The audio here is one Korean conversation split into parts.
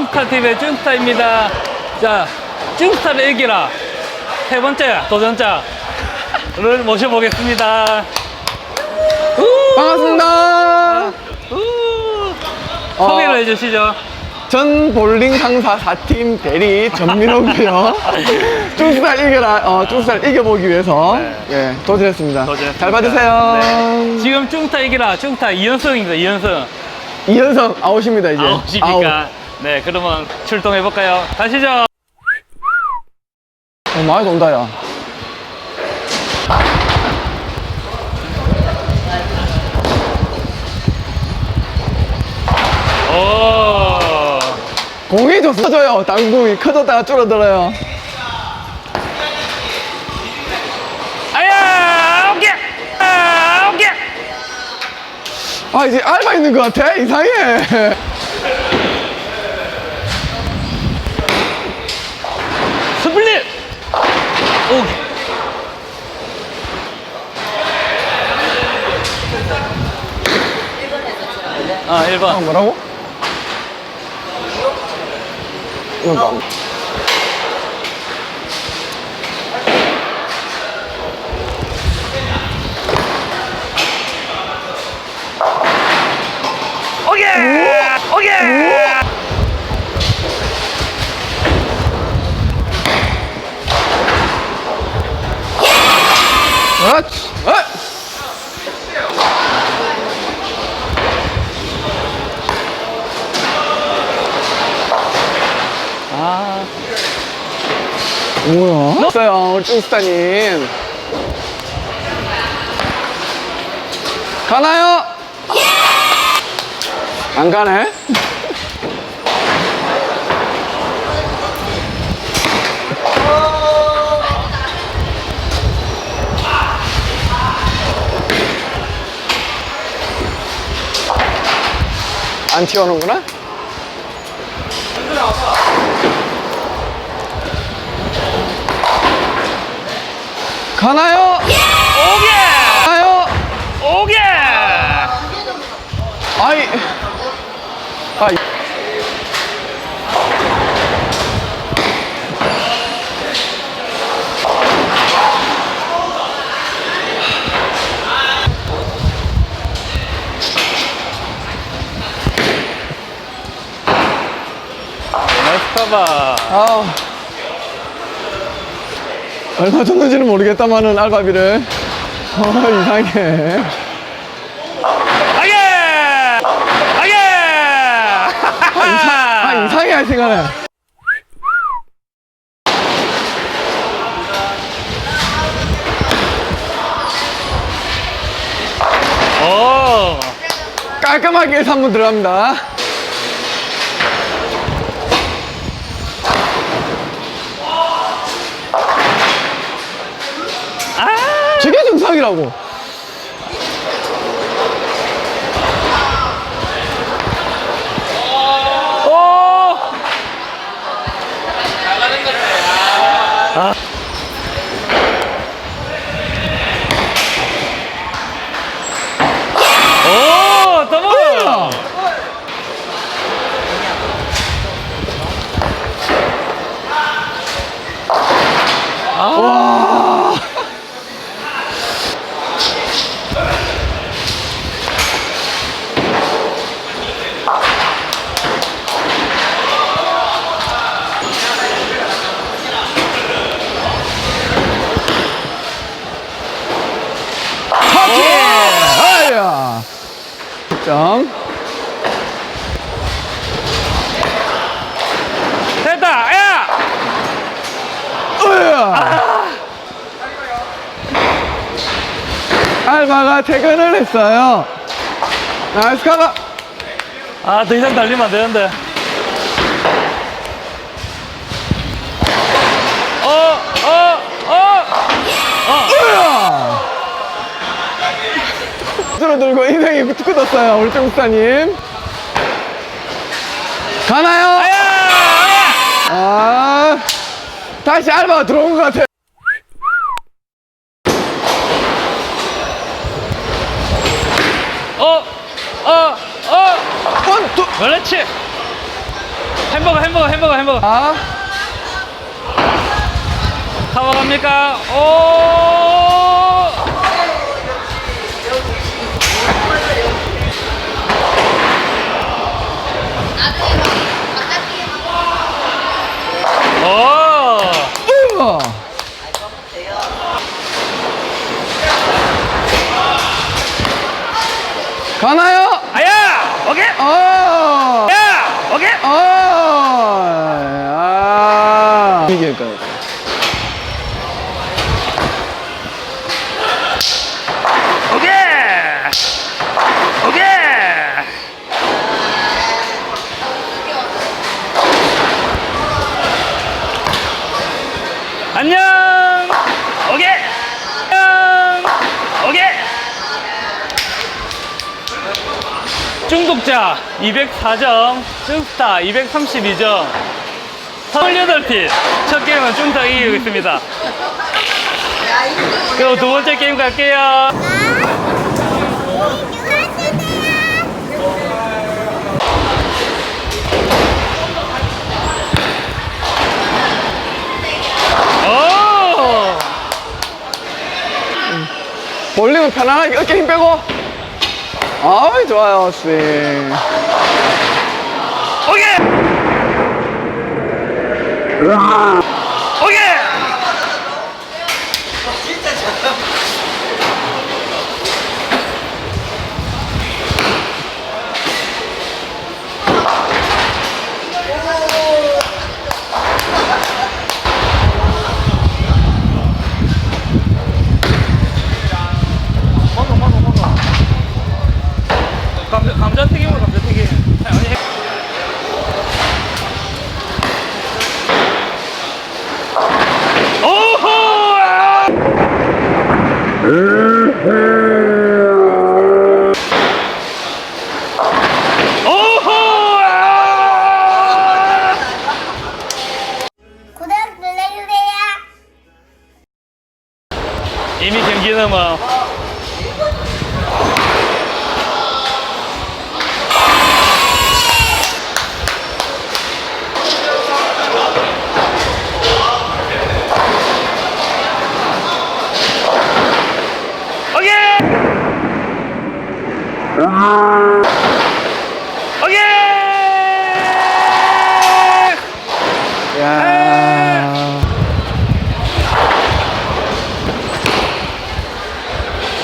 쭝스타 TV의 쭝스타입니다. 자, 쭝스타를 이기라. 세 번째 도전자를 모셔보겠습니다. 우! 반갑습니다. 우! 어. 소개를 해주시죠. 전 볼링 상사 4팀 대리 전민호고요. 쭈스달 이겨라, 어, 쭈스달 이겨보기 위해서 네. 예, 도전했습니다. 도전했습니다. 잘 봐주세요. 네. 지금 쭝스타 이기라. 쭝스타 2연승입니다. 2연승. 이현성 아웃입니다 이제. 아웃이니까. 네, 그러면 출동해볼까요? 가시죠. 어, 많이 돈다 야. 오. 공이 줬어져요. 당구이 커졌다가 줄어들어요. 아야! 오케이! 아, 오케이! 아 이제 알바 있는 것 같아. 이상해. 오케이. 아, 아 1번. 뭐라고? 이거 봐. 오케이! 오케 어? 아, 뭐야? 없어요, 우리 쭈스타님. 가나요? 안 가네? 안 튀어오는구나? 가나요? 오케이! 가요? 오케이! 아이. 아이. 커버. 아우. 얼마 줬는지는 모르겠다만은 알바비를. 어, 이상해. 아예! 아예! 아, 이상해 할 생각에. 오! 깔끔하게 3분 들어갑니다. 아! 저게 정상이라고. 오! 아. 오, 더블! 와. 터치! 아야. 점. 됐다! 야! 으아! 알바가 퇴근을 했어요. 나이스 커버. 아, 더 이상 달리면 안 되는데. 어, 어, 어! 으아! 들어들고 인생이 굳었어요. 우리 쫑스타님. 가나요? 아야! 아, 다시 알바가 들어온 것 같아. 어, 어, 어. 원, 투. 그렇지. 햄버거, 햄버거, 햄버거, 햄버거. 아, 카워 갑니까? 오! 오! 우와. 가나요? 아야! 오케이! 어. 야! 오케이! 어. 아. 이게 거. 오케이! 오케이! 안녕! 오케이! 안녕! 오케이! 중독자 204점, 중스타 232점, 28팀. 첫 게임은 중스타 이기고 있습니다. 그럼 두 번째 게임 갈게요. 편안하게 어깨 힘 빼고. 아이, 좋아요, 스윙. 오케이! 오케 Mm-hmm.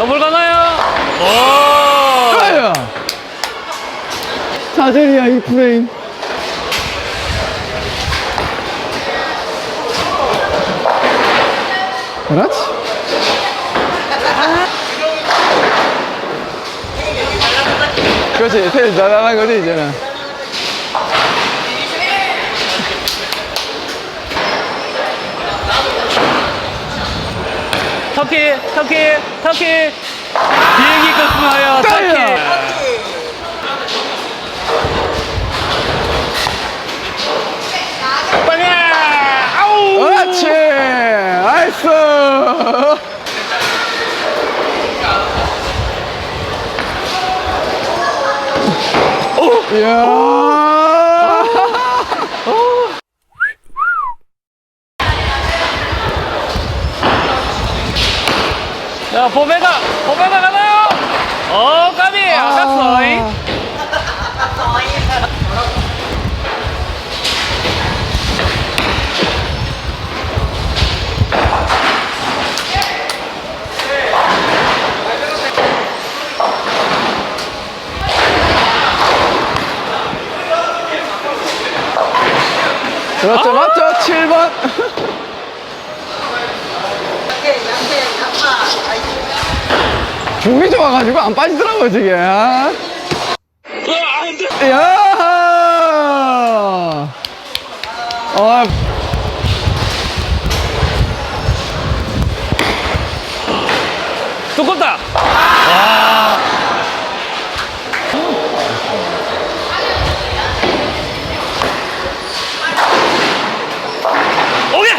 더블 가나요? 오! 자젤이야, 이 프레임. 그렇지. 그렇지, 제일 잘하는 거지, 이제는. 터키, 터키, 터키. 비행기 터키. 짜요. 빨리! 아우! 그렇지. 나이스. 이야. 자, 보메가, 보메가 가나요? 어, 까비, 아깝어. 잉? 그렇죠, 맞죠? 7번. 중이 좋아가지고 안 빠지더라고요, 저게. 아. 야! 어, 두껍다. 와.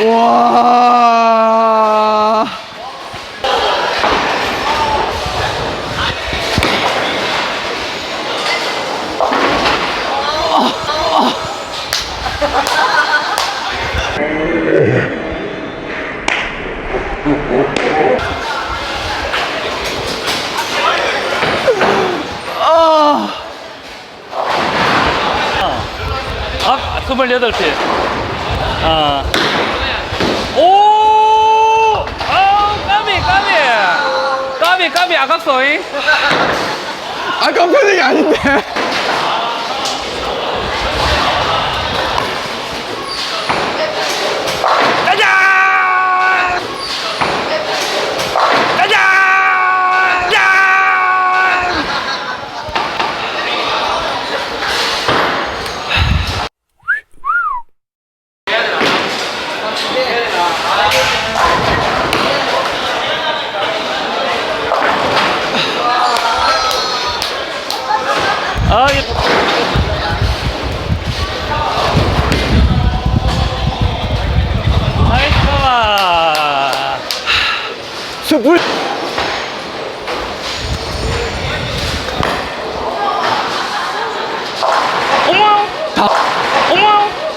와. 8시. 아. 오! 아, 까미, 까미. 까미, 까미, 아깝소잉? 아깝소이! 아닌데.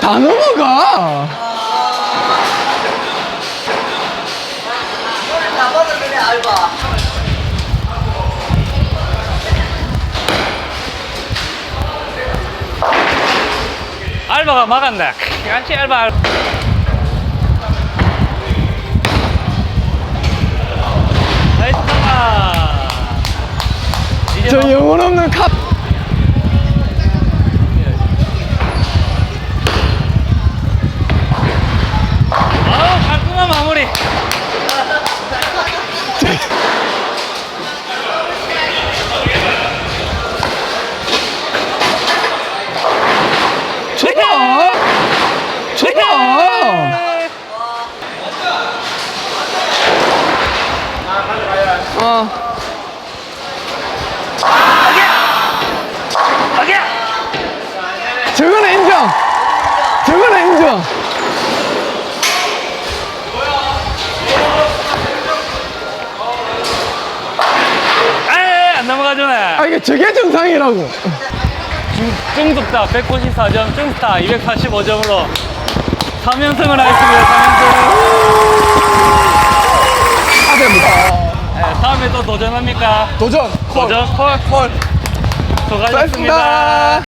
다 넘어가. 알바가 막았네. 같이 알바. 알바. 나이스 저 뭐- 영혼 없는 컵. 아우 깔끔한 마무리. 좋다. 좋다. 어. 저거는 인정. 저거는 인정. 아안 넘어가주네. 아 이게 저게 정상이라고. 중득다 194점, 중스타 245점으로 3연승을 하였습니다. 3연승. 아 됩니다. 네, 다음에 또 도전합니까? 도전. 콜. 도전 콜. 콜. 수고하셨습니다. 수고하셨습니다.